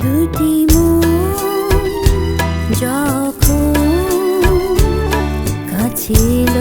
দুটি যখন কাছিল